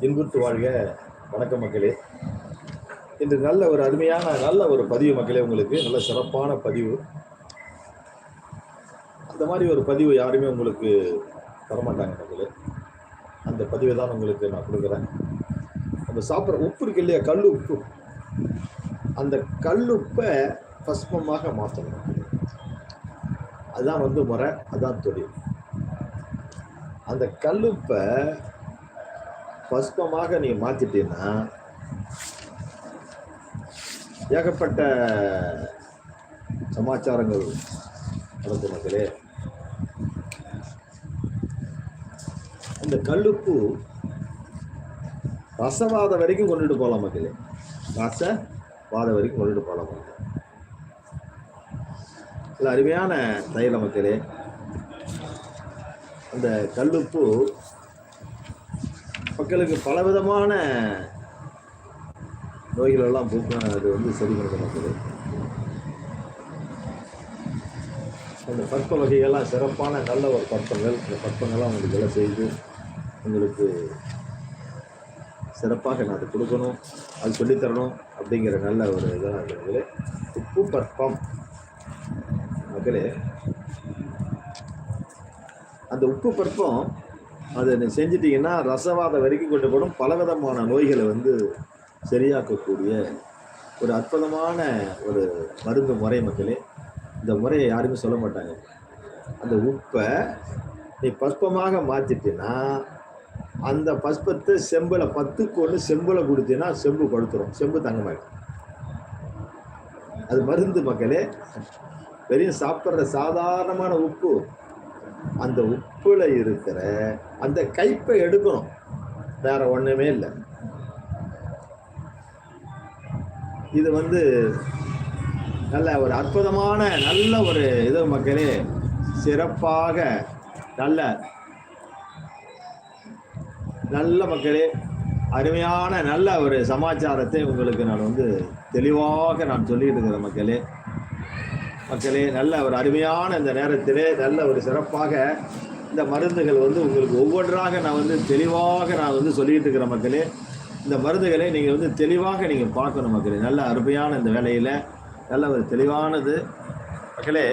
இன்புற்று வாழ்க. வணக்க மக்களே. இன்று நல்ல ஒரு அருமையான நல்ல ஒரு பதிவு மக்களே உங்களுக்கு. நல்ல சிறப்பான பதிவு. அந்த மாதிரி ஒரு பதிவு யாருமே உங்களுக்கு தரமாட்டாங்க மக்களே. அந்த பதிவை தான் உங்களுக்கு நான் கொடுக்குறேன். நம்ம சாப்பிட்ற உப்பு இருக்கு இல்லையா? கல் உப்பு. அந்த கல்லுப்பை பஸ்மமாக மாற்றணும் அதுதான் வந்து முறை அதான் தொழில். அந்த கல்லுப்பை பஸ்பமாக நீ மாத்திட்டீங்கன்னா ஏகப்பட்ட சமாச்சாரங்கள் நடந்து மக்களே. இந்த கல்லுப்பு ரசவாத வரைக்கும் கொண்டுட்டு போகலாம் மக்களே. ரசவாத வரைக்கும் கொண்டுட்டு போகலாம் மக்களே. அருமையான தைல மக்களே. அந்த கல்லுப்பு மக்களுக்கு பலவிதமான நோய்களெல்லாம் எல்லாம் அது வந்து சரி பண்ணுறது அந்த பற்ப வகைகள்லாம் சிறப்பான நல்ல ஒரு பற்பங்கள். அந்த பற்பங்கள்லாம் உங்களுக்கு எல்லாம் செய்து உங்களுக்கு சிறப்பாக நான் அது கொடுக்கணும் அது சொல்லித்தரணும் அப்படிங்கிற நல்ல ஒரு இதெல்லாம் இருக்குது உப்பு பற்பம். மக்களே அந்த உப்பு பற்பம் அதை நீ செஞ்சிட்டிங்கன்னா ரசவாதம் வரைக்கும் கொண்டு போடும். பலவிதமான நோய்களை வந்து சரியாக்கக்கூடிய ஒரு அற்புதமான ஒரு மருந்து முறை மக்களே. இந்த முறையை யாருமே சொல்ல மாட்டாங்க. அந்த உப்பை நீ பஸ்பமாக மாற்றிட்டீன்னா அந்த பஸ்பத்தை செம்பில் பத்துக்கு ஒன்று செம்பில் கொடுத்தீங்கன்னா செம்பு கொடுத்துரும் செம்பு தங்கமாயிடும். அது மருந்து மக்களே வெறும் சாப்பிட்ற சாதாரணமான உப்பு அந்த உப்புல இருக்கிற அந்த கைப்பை எடுக்கணும். வேற ஒண்ணுமே இல்லை. இது வந்து நல்ல ஒரு அற்புதமான நல்ல ஒரு இது மக்களே. சிறப்பாக நல்ல நல்ல மக்களே அருமையான நல்ல ஒரு சமாச்சாரத்தை உங்களுக்கு நான் வந்து தெளிவாக நான் சொல்லிட்டு இருக்கிறேன் மக்களே. மக்களே நல்ல ஒரு அருமையான இந்த நேரத்திலே நல்ல ஒரு சிறப்பாக இந்த மருந்துகள் வந்து உங்களுக்கு ஒவ்வொன்றாக நான் வந்து தெளிவாக நான் வந்து சொல்லிகிட்டு இருக்கிற மக்களே. இந்த மருந்துகளை நீங்கள் வந்து தெளிவாக நீங்கள் பார்க்கணும் மக்களே. நல்ல அருமையான இந்த வேலையில் நல்ல ஒரு தெளிவானது. மக்களே